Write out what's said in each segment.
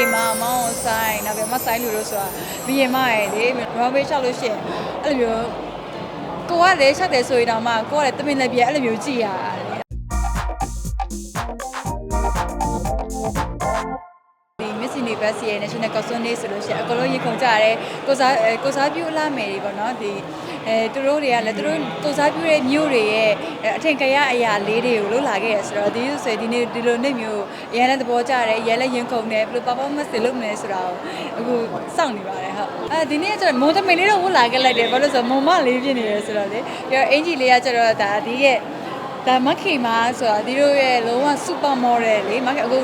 ခေမမောင်းဆိုင်နောက်ပြီးမဆိုင်လူလို့ဆိုတာဘီရင်မရယ်လေရောဘေးချလို့ရှိရင်အဲ့လိုမျိုးကိုကလည်းချက်တယ်ဆိုရင်တော့မှကိုကလည်းတမင်လည်းပြအဲ့လိုမျိုးကြည့်ရတာလေ Universe ရဲ့ National Costume Day ဆိုလို့ရှိရင်အကုန်လုံးရေခုန်ကြရတယ်ကိုစားအဲကိုစားပြုအလားမယ်တွေပေါ့နော်ဒီအဲသူတို့တွေကလည်းသူတို့ကိုစားပြုတဲ့မျိုးတွေရဲ့အဲအထင်ကရအရာလေးတွေကိုလုပ်လာခဲ့ရဆိုတော့ဒီလိုဆိုရင်ဒီနေ့ဒီလိုနေ့မျိုးအရင်လည်းသဘောကျတယ်အရင်လည်းရင်ခုန်တယ်ဘယ်လို performance တွေလုပ်မလဲဆိုတာကိုအခုစောင့်နေပါတယ်ဟုတ်အဲဒီနေ့ကျတော့မုံတမိန်လေးတော့ဝတ်လာခဲ့လိုက်တယ်ဘာလို့လဲဆိုတော့မုံမလေးဖြစ်နေတယ်ဆိုတော့လေပြီးတော့အင်ဂျီလေးကကျတော့ဒါဒီရဲ့ ဒါမခေမာဆိုတာဒီတို့ရဲ့လုံးဝ super model လေမခေအခု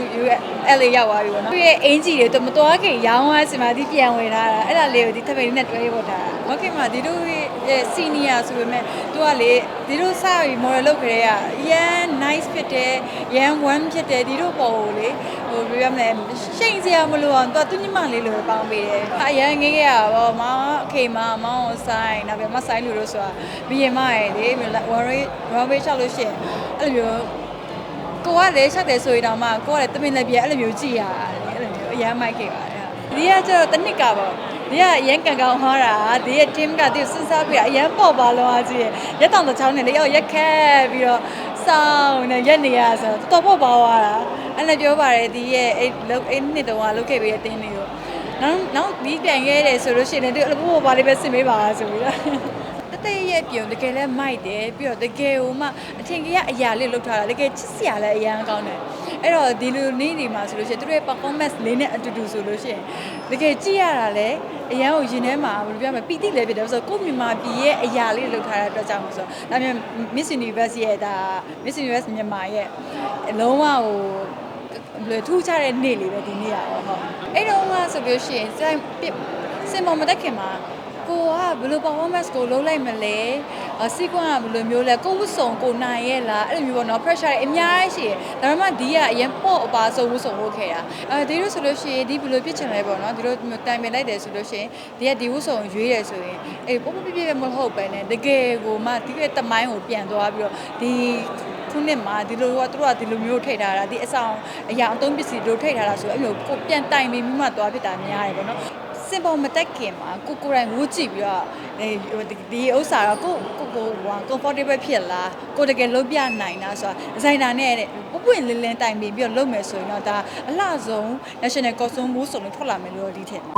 LA ရောက်သွားပြီပေါ့နော်သူရဲ့အင်ဂျီတွေသူမတော်ခင်ရောင်းသွားစမှာဒီပြန်ဝင်လာတာအဲ့ဒါလေးကိုဒီထပ်ပိန်လေးနဲ့တွဲပို့ထားတာမခေမာဒီတို့ရဲ့ senior ဆိုပေမဲ့သူကလေ ဒီတို့စပြီး model လုပ်ကြတဲ့ကရန် nice ဖြစ်တယ်ရန် one ဖြစ်တယ်ဒီတို့ပေါ်ကိုလေဟိုပြောရမလဲရှိန်စရာမလိုအောင်သူကသူညီမလေးလိုပဲပေါင်းပေးတယ်အရန်ငေးခဲ့ရပါဘောမအခေမာမောင်းဆိုင်နောက်ပြီးမဆိုင်လူလို့ဆိုတာဘီရင်မရယ်လေ worry worry ချလို့ရှိရင်အဲ့လိုမျိုးကိုကလည်းချက်တယ်ဆိုရင်တော့မှကိုကလည်းတမင်လည်းပြအဲ့လိုမျိုးကြည့်ရတာလေအဲ့လိုမျိုးအရန်မိုက်ခဲ့ပါတယ်ဒီကကျတော့တနစ်ကပေါ့ ဒီကအရန်ကန်ကောင်ဟောတာဒီရဲ့ team ကဒီစဉ်းစားပြီးအရန်ပေါ့ပါလုံးအားကြီးရက်တောင်တစ်ချောင်းနဲ့လေရောက်ရက်ခက်ပြီးတော့စောင်းနေရက်နေရဆိုတော့ပေါ့ပါသွားတာအဲ့လည်းပြောပါတယ်ဒီရဲ့အဲ့လုတ်အဲ့နှစ်တုန်းကလုတ်ခဲ့ပြီးတဲ့တင်းလေးကို နောက်နောက်ဒီပြန်ခဲ့တယ်ဆိုလို့ရှိရင်ဒီအလို့ပေါ့ပါလေးပဲစင်ပေးပါဆိုပြီးတော့တတရဲ့ပြုံတကယ်လည်းမိုက်တယ်ပြီးတော့တကယ်ဟိုမှအထင်ကြီးအရာလေးလုပ်ထားတာတကယ်ချစ်စရာလည်းအရန်ကောင်းတယ်အဲ့တော့ဒီလိုနေ့ဒီမှာဆိုလို့ရှိရင်သူတို့ရဲ့ performance လေးနဲ့အတူတူဆိုလို့ရှိရင်တကယ်ကြည့်ရတာလည်းအရန်ကိုရင်ထဲမှာဘယ်လိုပြောမလဲပီတိလည်းဖြစ်တယ်ဆိုတော့ကိုယ့်မြန်မာပြည်ရဲ့အရာလေးလုပ်ထားတဲ့အတွက်ကြောင့်မို့ဆိုတော့ဒါမျိုး Miss Universe ရဲ့ဒါ Miss Universe မြန်မာရဲ့အလုံးဝဟိုဘယ်လို ထူးခြားတဲ့နေ့လေးပဲဒီနေ့ရအောင်ဟုတ်အဲ့တော့ကဆိုလို့ရှိရင်စိုင်းစင်မမတက်ခင်မှာကိုကဘယ်လို performance ကိုလုပ်လိုက်မလဲအစီကွန်းကဘယ်လိုမျိုးလဲကိုဝတ်စုံကိုနိုင်ရဲ့လားအဲ့လိုမျိုးပေါ့နော် pressure တွေအများကြီးရှိတယ်ဒါပေမဲ့ဒီကအရင်ပေါ့အပါဆုံးဝတ်စုံဝတ်ခဲ့တာအဲဒီလိုဆိုလို့ရှိရင်ဒီဘယ်လိုပြစ်ချင်လဲပေါ့နော်ဒီလိုတိုင်ပင်လိုက်တယ်ဆိုလို့ရှိရင်ဒီကဒီဝတ်စုံရွေးတယ်ဆိုရင်အေးပေါ့ပေါ့ပြပြမဟုတ်ပဲねတကယ်ကိုမှဒီရဲ့တမိုင်းကိုပြန်သွားပြီးတော့ဒီ ခုနှစ်မှာဒီလိုကသူတို့ကဒီလိုမျိုးထိတ်ထားတာဒီအဆောင်အရာအသုံးပစ္စည်းတို့ထိတ်ထားတာဆိုအဲ့လိုကိုပြန်တိုင်ပြီးမှသွားဖြစ်တာများတယ်ပေါ့နော်စင်ပေါ်မတက်ခင်မှာကိုကိုယ်တိုင်ဝူးကြည့်ပြီးတော့အဲဒီဥစ္စာတော့ကိုကိုကိုဟို comfortable ဖြစ်လားကိုတကယ်လုံးပြနိုင်တာဆိုတာဒီဇိုင်နာနဲ့ပွပွင့်လင်းလင်းတိုင်ပြီးပြီးတော့လုပ်မယ်ဆိုရင်တော့ဒါအလှဆုံး national costume မိုးစုံလို့ထွက်လာမယ်လို့ဒီထင်ပါ